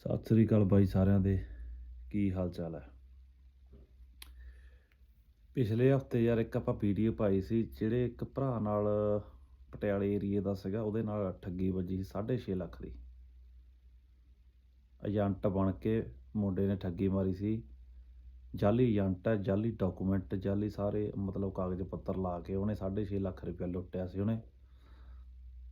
ਸਤਿ ਸ੍ਰੀ ਅਕਾਲ ਬਾਈ ਸਾਰਿਆਂ ਦੇ। ਕੀ ਹਾਲ ਚਾਲ ਹੈ? ਪਿਛਲੇ ਹਫ਼ਤੇ ਯਾਰ ਇੱਕ ਆਪਾਂ ਵੀਡੀਓ ਪਾਈ ਸੀ, ਜਿਹੜੇ ਇੱਕ ਭਰਾ ਨਾਲ ਪਟਿਆਲੇ ਏਰੀਏ ਦਾ ਸੀਗਾ, ਉਹਦੇ ਨਾਲ ਠੱਗੀ ਵੱਜੀ ਸੀ 6.5 ਲੱਖ ਦੀ। ਏਜੰਟ ਬਣ ਕੇ ਮੁੰਡੇ ਨੇ ਠੱਗੀ ਮਾਰੀ ਸੀ। ਜਾਲੀ ਏਜੰਟ ਹੈ, ਜਾਲੀ ਡਾਕੂਮੈਂਟ ਜਾਲੀ ਸਾਰੇ ਮਤਲਬ ਕਾਗਜ਼ ਪੱਤਰ ਲਾ ਕੇ ਉਹਨੇ 6.5 ਲੱਖ ਰੁਪਏ ਲੁੱਟਿਆ ਸੀ ਉਹਨੇ।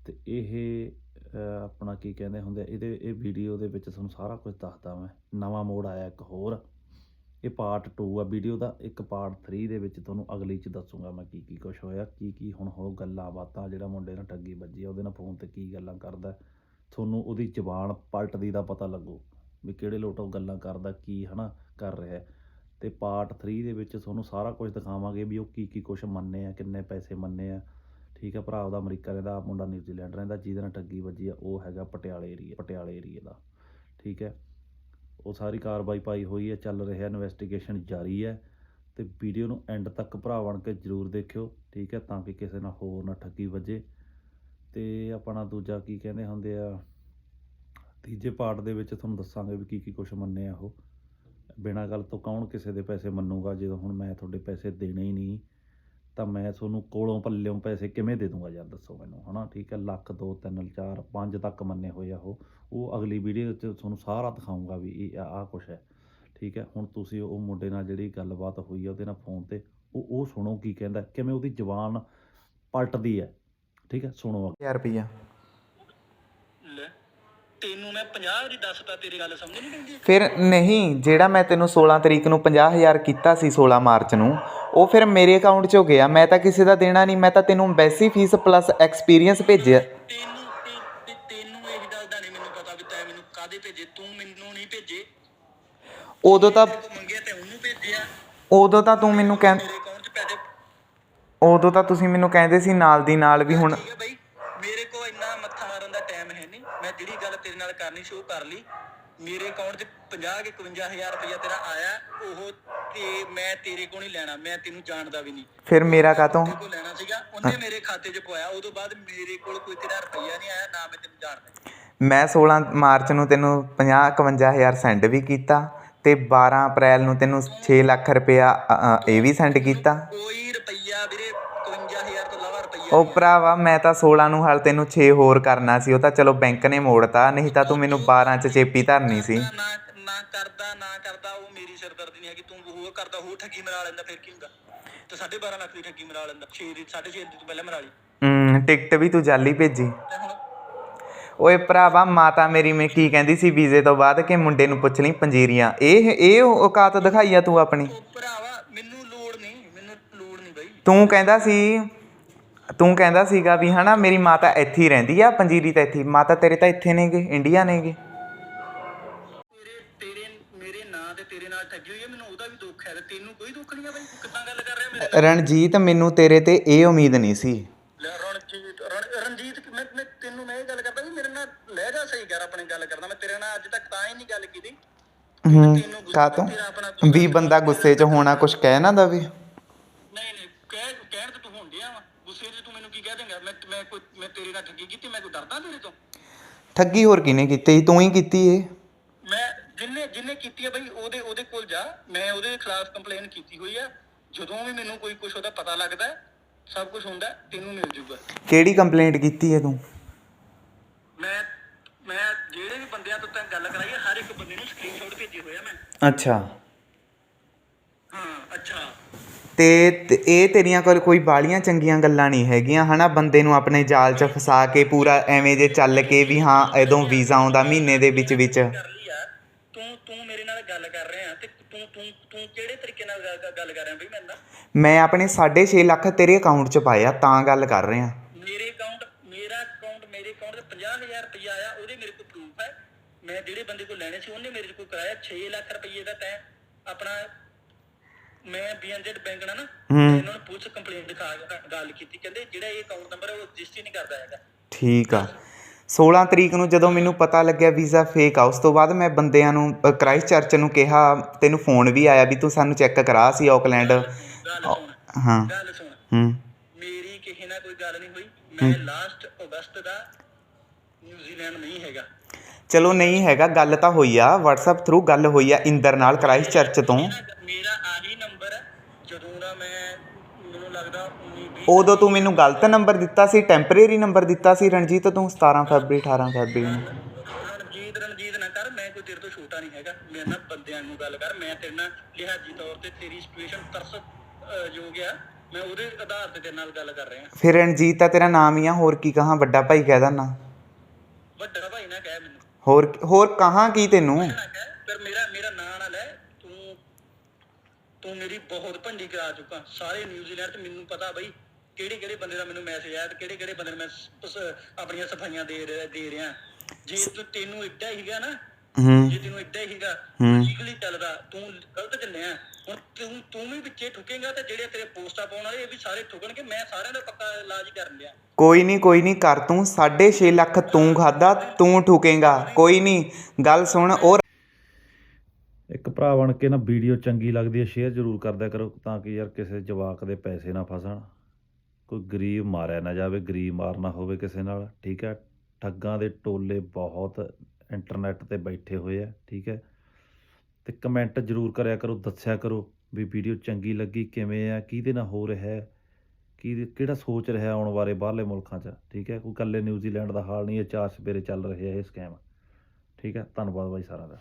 ਤੇ ਇਹ ਆਪਣਾ ਕੀ ਕਹਿੰਦੇ ਹੁੰਦੇ ਆ, ਇਹਦੇ ਇਹ ਵੀਡੀਓ ਦੇ ਵਿੱਚ ਤੁਹਾਨੂੰ ਸਾਰਾ ਕੁਝ ਦੱਸਦਾ ਮੈਂ। ਨਵਾਂ ਮੋੜ ਆਇਆ ਇੱਕ ਹੋਰ। ਇਹ ਪਾਰਟ 2 ਆ। ਵੀਡੀਓ ਦਾ ਇੱਕ ਪਾਰਟ 3 ਦੇ ਵਿੱਚ ਤੁਹਾਨੂੰ ਅਗਲੀ ਚ ਦੱਸੂਗਾ ਮੈਂ ਕੀ ਕੀ ਕੁਝ ਹੋਇਆ ਕੀ ਕੀ ਹੁਣ ਹੋ ਗੱਲਾਂ ਬਾਤਾਂ ਜਿਹੜਾ ਮੁੰਡੇ ਨਾਲ ਠੱਗੀ ਵੱਜੀ ਆ ਉਹਦੇ ਨਾਲ ਫੋਨ ਤੇ ਕੀ ਗੱਲਾਂ ਕਰਦਾ ਤੁਹਾਨੂੰ ਉਹਦੀ ਜ਼ਬਾਨ ਪਲਟਦੀ ਦਾ ਪਤਾ ਲੱਗੂ ਵੀ ਕਿਹੜੇ ਲੋਟ ਉਹ ਗੱਲਾਂ ਕਰਦਾ ਕੀ ਹਨਾ ਕਰ ਰਿਹਾ ਹੈ। ਤੇ ਪਾਰਟ 3 ਦੇ ਵਿੱਚ ਤੁਹਾਨੂੰ ਸਾਰਾ ਕੁਝ ਦਿਖਾਵਾਂਗੇ ਵੀ ਉਹ ਕੀ ਕੀ ਕੁਝ ਮੰਨੇ ਆ ਕਿੰਨੇ ਪੈਸੇ ਮੰਨੇ ਆ। ਠੀਕ ਹੈ, ਭਰਾ ਉਹਦਾ ਅਮਰੀਕਾ ਰਹਿੰਦਾ, ਮੁੰਡਾ ਨਿਊਜ਼ੀਲੈਂਡ ਰਹਿੰਦਾ, ਜਿਹਦੇ ਨਾਲ ਠੱਗੀ ਵੱਜੀ ਆ, ਉਹ ਹੈਗਾ ਪਟਿਆਲੇ ਏਰੀਆ ਪਟਿਆਲੇ ਏਰੀਆ ਦਾ, ਠੀਕ ਹੈ। ਉਹ ਸਾਰੀ ਕਾਰਵਾਈ ਪਾਈ ਹੋਈ ਹੈ, ਚੱਲ ਰਿਹਾ ਇਨਵੈਸਟੀਗੇਸ਼ਨ ਜਾਰੀ ਹੈ ਤੇ ਵੀਡੀਓ ਨੂੰ ਐਂਡ ਤੱਕ ਭਰਾ ਬਣ ਕੇ ਜਰੂਰ ਦੇਖਿਓ, ਠੀਕ ਹੈ, ਤਾਂ ਕਿ ਕਿਸੇ ਨਾਲ ਹੋਰ ਨਾ ਠੱਗੀ ਵੱਜੇ। ਤੇ ਆਪਣਾ ਦੂਜਾ ਕੀ ਕਹਿੰਦੇ ਹੁੰਦੇ ਆ, ਤੀਜੇ ਪਾਰਟ ਦੇ ਵਿੱਚ ਤੁਹਾਨੂੰ ਦੱਸਾਂਗੇ ਵੀ ਕੀ ਕੀ ਕੁਝ ਮੰਨੇ ਆ ਉਹ। ਬਿਨਾਂ ਗੱਲ ਤੋਂ ਕੌਣ ਕਿਸੇ ਦੇ ਪੈਸੇ ਮੰਨੂਗਾ, ਜਦੋਂ ਹੁਣ ਮੈਂ ਤੁਹਾਡੇ ਪੈਸੇ ਦੇਣੇ ਹੀ ਨਹੀਂ। ਤਾਂ ਮੈਂ ਤੁਹਾਨੂੰ ਕੋਲੋਂ ਪੱਲਿਓਂ ਪੈਸੇ ਕਿਵੇਂ ਦੇ ਦੂੰਗਾ ਯਾਰ ਦੱਸੋ ਮੈਨੂੰ, ਹਨਾ? ਠੀਕ ਹੈ, ਲੱਖ 2 3 4 5 ਤੱਕ ਮੰਨੇ ਹੋਏ ਆ ਉਹ। ਉਹ ਅਗਲੀ ਵੀਡੀਓ 'ਚ ਤੁਹਾਨੂੰ ਸਾਰਾ ਦਿਖਾਊਂਗਾ ਵੀ ਇਹ ਆਹ ਕੁਛ ਹੈ। ਠੀਕ ਹੈ, ਹੁਣ ਤੁਸੀਂ ਉਹ ਮੁੰਡੇ ਨਾਲ ਜਿਹੜੀ ਗੱਲਬਾਤ ਹੋਈ ਆ ਉਹਦੇ ਨਾਲ ਫੋਨ ਤੇ, ਉਹ ਉਹ ਸੁਣੋ ਕੀ ਕਹਿੰਦਾ, ਕਿਵੇਂ ਉਹਦੀ ਜ਼ੁਬਾਨ ਪਲਟਦੀ ਹੈ। ਠੀਕ ਹੈ, ਸੁਣੋ 1000 ਰੁਪਈਆ। ਤੈਨੂੰ ਮੈਂ 50 ਵਾਰੀ ਦੱਸਤਾ ਤੇਰੀ ਗੱਲ ਸਮਝ ਨਹੀਂ ਪੈਂਦੀ। ਫਿਰ ਨਹੀਂ ਜਿਹੜਾ ਮੈਂ ਤੈਨੂੰ 16 ਤਰੀਕ ਨੂੰ 50000 ਕੀਤਾ ਸੀ 16 ਮਾਰਚ ਨੂੰ ਉਹ ਫਿਰ ਮੇਰੇ ਅਕਾਊਂਟ 'ਚੋਂ ਗਿਆ। ਮੈਂ ਤਾਂ ਕਿਸੇ ਦਾ ਦੇਣਾ ਨਹੀਂ ਮੈਂ ਤਾਂ ਤੈਨੂੰ ਵੈਸੀ ਫੀਸ ਪਲੱਸ ਐਕਸਪੀਰੀਅੰਸ ਭੇਜਿਆ। ਤੈਨੂੰ ਤੇ- ਤੇ ਤੈਨੂੰ ਇਹ ਗੱਲ ਦਾ ਨਹੀਂ ਮੈਨੂੰ ਪਤਾ ਵੀ ਤੈਂ ਮੈਨੂੰ ਕਾਦੇ ਭੇਜੇ ਤੂੰ ਮੈਨੂੰ ਨਹੀਂ ਭੇਜੇ। ਉਦੋਂ ਤਾਂ ਮੰਗਿਆ ਤੇ ਉਹਨੂੰ ਭੇਜਿਆ। ਉਦੋਂ ਤਾਂ ਤੂੰ ਮੈਨੂੰ ਕਹਿੰ ਮੇਰੇ ਅਕਾਊਂਟ 'ਚ ਪੈਸੇ ਉਦੋਂ ਤਾਂ ਤੁਸੀਂ ਮੈਨੂੰ ਕਹਿੰਦੇ ਸੀ ਨਾਲ ਦੀ ਨਾਲ ਵੀ ਹੁਣ ਠੀਕ ਹੈ ਬਈ ਮੇਰੇ ਕੋਲ ਇੰਨਾ ਮੱਥਾ ਮਾਰਨ ਦਾ ਟਾਈਮ ਹੈ ਨਹੀਂ ਮੈਂ ਜਿਹੜੀ ਗੱਲ ਤੇਰੇ ਨਾਲ ਕਰਨੀ ਸ਼ੁਰੂ ਕਰ ਲਈ। ਮੇਰੇ ਅਕਾਊਂਟ 'ਚ 50 ਕਿ 51000 ਰੁਪਇਆ ਤੇਰਾ ਆਇਆ ਉਹ ਤੇ ਮੈਂ ਤੇਰੇ ਕੋਲ ਨਹੀਂ ਲੈਣਾ ਮੈਂ ਤੈਨੂੰ ਜਾਣਦਾ ਵੀ ਨਹੀਂ। ਫਿਰ ਮੇਰਾ ਕਾਤੋਂ ਤੇਰੇ ਕੋਲ ਲੈਣਾ ਸੀਗਾ ਉਹਨੇ ਮੇਰੇ ਖਾਤੇ 'ਚ ਪਵਾਇਆ ਉਦੋਂ ਬਾਅਦ ਮੇਰੇ ਕੋਲ ਕੋਈ ਤੇਰਾ ਰੁਪਈਆ ਨਹੀਂ ਆਇਆ ਨਾ ਮੈਂ ਤੈਨੂੰ ਜਾਣਦਾ। ਮੈਂ 16 ਮਾਰਚ ਨੂੰ ਤੈਨੂੰ 50 51000 ਸੈਂਡ ਵੀ ਕੀਤਾ ਤੇ 12 ਅਪ੍ਰੈਲ ਨੂੰ ਤੈਨੂੰ 6 ਲੱਖ ਰੁਪਇਆ ਅ, ਅ, ਇਹ ਵੀ ਸੈਂਡ ਕੀਤਾ। ਕੋਈ ਉਹ ਭਰਾਵਾ ਮੈਂ ਤਾਂ 16 ਨੂੰ ਹਾਲ ਤੈਨੂੰ 6 ਹੋਰ ਕਰਨਾ ਸੀ ਉਹ ਤਾਂ ਚਲੋ ਬੈਂਕ ਨੇ ਮੋੜਤਾ ਨਹੀਂ ਤਾਂ ਤੂੰ ਮੈਨੂੰ 12 ਚ ਚੇਪੀ ਧਰਨੀ ਸੀ। ਨਾ ਨਾ ਕਰਦਾ ਨਾ ਕਰਦਾ ਉਹ ਮੇਰੀ ਸਿਰਦਰਦੀ ਨਹੀਂ ਹੈ ਕਿ ਤੂੰ ਹੋਰ ਕਰਦਾ ਹੋਰ ਠੱਗੀ ਮਰਾ ਲੈਂਦਾ ਫਿਰ ਕੀ ਹੁੰਦਾ? ਤੇ 12.5 ਲੱਖ ਦੀ ਠੱਗੀ ਮਰਾ ਲੈਂਦਾ 6 ਦੀ 6.5 ਦੀ ਤੂੰ ਪਹਿਲਾਂ ਮਰਾ ਲਈ। ਹਮ, ਟਿਕਟ ਵੀ ਤੂੰ ਜਾਲੀ ਭੇਜੀ। ਤੇ ਹੁਣ? ਓਏ ਭਰਾਵਾ ਮਾਤਾ ਮੇਰੀ ਮੈਂ ਕੀ ਕਹਿੰਦੀ ਸੀ ਵੀਜ਼ੇ ਤੋਂ ਬਾਅਦ ਕਿ ਮੁੰਡੇ ਨੂੰ ਪੁੱਛ ਲਈ ਪੰਜੀਰੀਆਂ। ਇਹ ਇਹ ਔਕਾਤ ਦਿਖਾਈ ਆ ਤੂੰ ਆਪਣੀ? ਉਹ ਭਰਾਵਾ ਮੈਨੂੰ ਲੋੜ ਨਹੀਂ ਮੈਨੂੰ ਲੋੜ ਨਹੀਂ ਬਈ। ਤੂੰ ਕਹਿੰਦਾ ਸੀ ਤੂੰ ਕਹਿੰਦਾ ਸੀਗਾ ਵੀ ਹਨਾ ਮੇਰੀ ਮਾਤਾ ਇੱਥੇ ਹੀ ਰਹਿੰਦੀ ਆ ਪੰਜੀਰੀ ਤਾਂ ਇੱਥੇ ਹੀ। ਮਾਤਾ ਤੇਰੇ ਤਾਂ ਇੱਥੇ ਨੇਗੇ ਇੰਡੀਆ ਨੇਗੇ। ਤੇਰੇ ਤੇਰੇ ਮੇਰੇ ਨਾਂ ਤੇ ਤੇਰੇ ਨਾਲ ਠੱਗੀ ਹੋਈ ਹੈ ਮੈਨੂੰ ਉਹਦਾ ਵੀ ਦੁੱਖ ਹੈ ਤੇ ਤੈਨੂੰ ਕੋਈ ਦੁੱਖ ਨਹੀਂ ਹੈ ਬਈ? ਤੂੰ ਕਿੱਦਾਂ ਗੱਲ ਕਰ ਰਿਹਾ ਮੇਰੇ ਨਾਲ? ਰਣਜੀਤ ਮੈਨੂੰ ਤੇਰੇ ਤੇ ਇਹ ਉਮੀਦ ਨਹੀਂ ਸੀ। ਲੈ ਰਣਜੀਤ ਰਣ- ਰਣਜੀਤ ਮੈਂ ਮੈਂ ਤੈਨੂੰ ਮੈਂ ਇਹ ਗੱਲ ਕਰਦਾ ਵੀ ਮੇਰੇ ਨਾਲ ਲਹਿਜਾ ਸਹੀ ਕਰ ਆਪਣੀ ਗੱਲ ਕਰਦਾ ਮੈਂ ਤੇਰੇ ਨਾਲ ਅੱਜ ਤੱਕ ਤਾਂ ਹੀ ਨਹੀਂ ਗੱਲ ਕੀਤੀ। ਹੂੰ ਤੈਨੂੰ ਗੁੱਸਾ ਕਾਤੋਂ ਤੇਰਾ ਆਪਣਾ ਵੀ ਬੰਦਾ ਗੁੱਸੇ 'ਚ ਹੋਣਾ ਕੁਝ ਕਹਿ ਨਾ ਦਵੇ ਨਹੀਂ ਨਹੀਂ ਕਹਿ ਕਹਿਣ ਤੇ ਤੂੰ ਹੋਣ ਡਿਆ ਵਾ ਗੁੱਸੇ 'ਚ ਤੂੰ ਮੈਨੂੰ ਕੀ ਕਹਿ ਦੇਂਗਾ ਮੈਂ ਕੋਈ ਮੈਂ ਤੇਰੇ ਨਾਲ ਠੱਗੀ ਕੀਤੀ ਮੈਂ ਕੋਈ ਡਰਦਾ ਤੇਰੇ ਤੋਂ? ਠੱਗੀ ਹੋਰ ਕਿਨੇ ਕੀਤੀ ਤੂੰ ਹੀ ਕੀਤੀ ਏ। ਮੈਂ ਜਿੰਨੇ ਜਿੰਨੇ ਕੀਤੀ ਹੈ ਬਈ ਉਹਦੇ ਉਹਦੇ ਕੋਲ ਜਾ। ਮੈਂ ਉਹਦੇ ਖਿਲਾਫ ਕੰਪਲੇਨ ਕੀਤੀ ਹੋਈ ਆ। ਜਦੋਂ ਵੀ ਮੈਨੂੰ ਕੋਈ ਕੁਝ ਉਹਦਾ ਪਤਾ ਲੱਗਦਾ ਹੈ, ਸਭ ਕੁਝ ਹੁੰਦਾ ਹੈ, ਤੈਨੂੰ ਮਿਲ ਜੂਗਾ। ਕਿਹੜੀ ਕੰਪਲੇਂਟ ਕੀਤੀ ਏ ਤੂੰ? ਮੈਂ ਮੈਂ ਜਿਹੜੇ ਵੀ ਬੰਦਿਆਂ ਤੋਂ ਤੈਂ ਗੱਲ ਕਰਾਈ ਹੈ ਹਰ ਇੱਕ ਬੰਦੇ ਨੂੰ ਸਕਰੀਨਸ਼ਾਟ ਭੇਜੇ ਹੋਏ ਆ ਮੈਂ। ਅੱਛਾ। ਹਾਂ ਅੱਛਾ। ਤੇ ਤੇ ਇਹ ਤੇਰੀਆਂ ਕੋਲ ਕੋਈ ਬਾਲੀਆਂ ਚੰਗੀਆਂ ਗੱਲਾਂ ਨਹੀਂ ਹੈਗੀਆਂ ਹਨਾ? ਬੰਦੇ ਨੂੰ ਆਪਣੇ ਜਾਲ 'ਚ ਫਸਾ ਕੇ ਪੂਰਾ ਐਵੇਂ ਜੇ ਚੱਲ ਕੇ ਵੀ ਹਾਂ ਇਦੋਂ ਵੀਜ਼ਾ ਆਉਂਦਾ ਮਹੀਨੇ ਦੇ ਵਿੱਚ ਵਿੱਚ। ਕਰ ਲਈ ਆ ਤੂੰ ਤੂੰ ਮੇਰੇ ਨਾਲ ਗੱਲ ਕਰ ਰਿਹਾ ਤੇ ਤੂੰ ਤੂੰ ਤੂੰ ਕਿਹੜੇ ਤਰੀਕੇ ਨਾਲ ਗੱਲ- ਗੱਲ- ਗੱਲ ਕਰ ਰਿਹਾ ਬਈ ਮੇਰੇ ਨਾਲ? ਮੈਂ ਆਪਣੇ 6.5 ਲੱਖ ਤੇਰੇ ਅਕਾਊਂਟ 'ਚ ਪਾਇਆ ਤਾਂ ਗੱਲ ਕਰ ਰਿਹਾ। ਮੇਰੇ ਅਕਾਊਂਟ ਮੇਰਾ ਅਕਾਊਂਟ ਮੇਰੇ ਅਕਾਊਂਟ ਤੇ 50000 ਰੁਪਇਆ ਆਇਆ ਉਹਦੇ ਮੇਰੇ ਕੋਲ ਪ੍ਰੂਫ ਹੈ। ਮੈਂ ਜਿਹੜੇ ਬੰਦੇ ਕੋਲ ਲੈਣੇ ਸੀ ਉਹਨੇ ਮੇਰੇ ਕੋਲ ਕਰਾਇਆ 6 ਲੱਖ ਰੁਪਏ ਦਾ ਤੈਂ ਆਪਣਾ ਮੈਂ ਬੀਐਨਜ਼ੈਡ ਬੈਂਕ ਨਾਲ ਨਾ। ਇਹਨਾਂ ਨੂੰ ਪੁਲਿਸ ਕੰਪਲੇਂਟ ਦਿਖਾ ਕੇ ਗੱਲ ਕੀਤੀ ਕਹਿੰਦੇ ਜਿਹੜਾ ਇਹ ਅਕਾਊਂਟ ਨੰਬਰ ਹੈ ਉਹ ਰਜਿਸਟਰ ਨਹੀਂ ਕਰਦਾ ਹੈਗਾ। ਠੀਕ ਆ। 16 ਤਰੀਕ ਨੂੰ ਜਦੋਂ ਮੈਨੂੰ ਪਤਾ ਲੱਗਿਆ ਵੀਜ਼ਾ ਫੇਕ ਆ ਉਸ ਤੋਂ ਬਾਅਦ ਮੈਂ ਬੰਦਿਆਂ ਨੂੰ ਕ੍ਰਾਈਸਟ ਚਰਚ ਨੂੰ ਕਿਹਾ ਤੈਨੂੰ ਫੋਨ ਵੀ ਆਇਆ ਵੀ ਤੂੰ ਸਾਨੂੰ ਚੈੱਕ ਕਰਾ ਸੀ ਆਕਲੈਂਡ ਹਾਂ। ਗੱਲ ਸੁਣ। ਹੂੰ। ਮੇਰੀ ਕਿਸੇ ਨਾਲ ਕੋਈ ਗੱਲ ਨਹੀਂ ਹੋਈ। ਮੈਂ ਲਾਸਟ ਅਗਸਤ ਦਾ ਨਿਊਜ਼ੀਲੈਂਡ ਨਹੀਂ ਹੈਗਾ। ਚਲੋ ਨਹੀਂ ਹੈਗਾ ਗੱਲ ਤਾਂ ਹੋਈ ਆ। WhatsApp ਥਰੂ ਗੱਲ ਹੋਈ ਆ ਇੰਦਰ ਨਾਲ ਕ੍ਰਾਈਸਟ ਚਰਚ ਤੋਂ। ਮੇਰਾ ਦਾ ਮੈਂ ਮੈਨੂੰ ਲੱਗਦਾ 19 20 ਉਦੋਂ ਤੂੰ ਮੈਨੂੰ ਗਲਤ ਨੰਬਰ ਦਿੱਤਾ ਸੀ ਟੈਂਪਰੇਰੀ ਨੰਬਰ ਦਿੱਤਾ ਸੀ ਰਣਜੀਤ ਤੂੰ 17 ਫਰਵਰੀ 18 ਫਰਵਰੀ ਨੂੰ। ਰਣਜੀਤ ਰਣਜੀਤ ਨਾ ਕਰ ਮੈਂ ਕੋਈ ਤੇਰੇ ਤੋਂ ਛੋਟਾ ਨਹੀਂ ਹੈਗਾ। ਮੇਰੇ ਨਾਲ ਬੰਦਿਆਂ ਨੂੰ ਗੱਲ ਕਰ ਮੈਂ ਤੇਰੇ ਨਾਲ ਲਿਹਾਜੀ ਤੌਰ ਤੇ ਤੇਰੀ ਸਿਚੁਏਸ਼ਨ ਤਰਸ ਅਹ, ਜੋ ਗਿਆ ਮੈਂ ਉਹਦੇ ਆਧਾਰ ਤੇ ਤੇਰੇ ਨਾਲ ਗੱਲ ਕਰ ਰਿਹਾ। ਫਿਰ ਰਣਜੀਤ ਤਾਂ ਤੇਰਾ ਨਾਮ ਹੀ ਆ ਹੋਰ ਕੀ ਕਹਾਂ ਵੱਡਾ ਭਾਈ ਕਹਿ ਦੇਣਾ ਵੱਡਾ ਭਾਈ ਨਾ ਕਹਿ ਮੈਨੂੰ। ਹੋਰ ਹੋਰ ਕਹਾਂ ਕੀ ਤੈਨੂੰ ਨਾ ਕਹਿ ਪਰ ਮੇਰਾ ਮੇਰਾ ਨਾਂ ਨਾ ਲੈ ਤੂੰ ਤੂੰ ਮੇਰੀ ਬਹੁਤ ਭੰਡੀ ਕਰਾ ਚੁੱਕਾ। ਸਾਰੇ ਨਿਊਜ਼ੀਲੈਂਡ ਤੇ ਮੈਨੂੰ ਪਤਾ ਬਈ ਕਿਹੜੇ ਕਿਹੜੇ ਬੰਦੇ ਦਾ ਮੈਨੂੰ ਮੈਸੇਜ ਆਇਆ ਤੇ ਕਿਹੜੇ ਕਿਹੜੇ ਬੰਦੇ ਨੂੰ ਮੈਂ ਸ- ਆਪਣੀਆਂ ਸਫਾਈਆਂ ਦੇ ਰਿਹਾ- ਦੇ ਰਿਹਾ। ਜੇ ਤੂੰ ਤੈਨੂੰ ਇੱਡਾ ਹੀਗਾ ਨਾ ਹੂੰ। ਜੇ ਤੈਨੂੰ ਇੱਡਾ ਹੀਗਾ। ਲੀਗਲੀ ਚੱਲਦਾ ਤੂੰ ਗਲਤ ਚੱਲਿਆ ਹੁਣ ਤੂੰ ਤੂੰ ਵੀ ਵਿੱਚੇ ਠੁਕੇਗਾ ਤੇ ਜਿਹੜੇ ਤੇਰੇ ਪੋਸਟਾਂ ਪਾਉਣ ਵਾਲੇ ਇਹ ਵੀ ਸਾਰੇ ਠੁਕਣਗੇ। ਮੈਂ ਸਾਰਿਆਂ ਦਾ ਪੱਕਾ ਇਲਾਜ ਕਰਨ ਲਿਆ ਕੋਈ ਨਹੀਂ ਕੋਈ ਨਹੀਂ ਕਰ ਤੂੰ। 6.5 ਲੱਖ ਤੂੰ ਖਾਦਾ ਤੂੰ ਠੁਕੇਗਾ। ਕੋਈ ਨਹੀਂ ਗੱਲ ਸੁਣ ਉਹ ਇੱਕ ਭਰਾ ਬਣ ਕੇ ਨਾ ਵੀਡੀਓ ਚੰਗੀ ਲੱਗਦੀ ਹੈ ਸ਼ੇਅਰ ਜ਼ਰੂਰ ਕਰਦਿਆ ਕਰੋ ਤਾਂ ਕਿ ਯਾਰ ਕਿਸੇ ਜਵਾਕ ਦੇ ਪੈਸੇ ਨਾ ਫਸਣ। ਕੋਈ ਗਰੀਬ ਮਾਰਿਆ ਨਾ ਜਾਵੇ, ਗਰੀਬ ਮਾਰਨਾ ਹੋਵੇ ਕਿਸੇ ਨਾਲ, ਠੀਕ ਹੈ? ਠੱਗਾਂ ਦੇ ਟੋਲੇ ਬਹੁਤ ਇੰਟਰਨੈਟ ਤੇ ਬੈਠੇ ਹੋਏ ਆ, ਠੀਕ ਹੈ? ਤੇ ਕਮੈਂਟ ਜ਼ਰੂਰ ਕਰਿਆ ਕਰੋ, ਦੱਸਿਆ ਕਰੋ ਵੀ ਵੀਡੀਓ ਚੰਗੀ ਲੱਗੀ, ਕਿਵੇਂ ਆ, ਕਿਹਦੇ ਨਾਲ ਹੋ ਰਿਹਾ ਹੈ ਕੀ ਕਿਹੜਾ ਸੋਚ ਰਿਹਾ ਆਉਣ ਬਾਰੇ ਬਾਹਰਲੇ ਮੁਲਕਾਂ 'ਚ, ਠੀਕ ਹੈ? ਕੋਈ ਇਕੱਲੇ ਨਿਊਜ਼ੀਲੈਂਡ ਦਾ ਹਾਲ ਨਹੀਂ ਹੈ, ਚਾਰ ਸਵੇਰੇ ਚੱਲ ਰਹੇ ਆ ਇਹ ਸਕੈਮ ਠੀਕ ਹੈ? ਧੰਨਵਾਦ ਬਾਈ ਸਾਰਿਆਂ ਦਾ।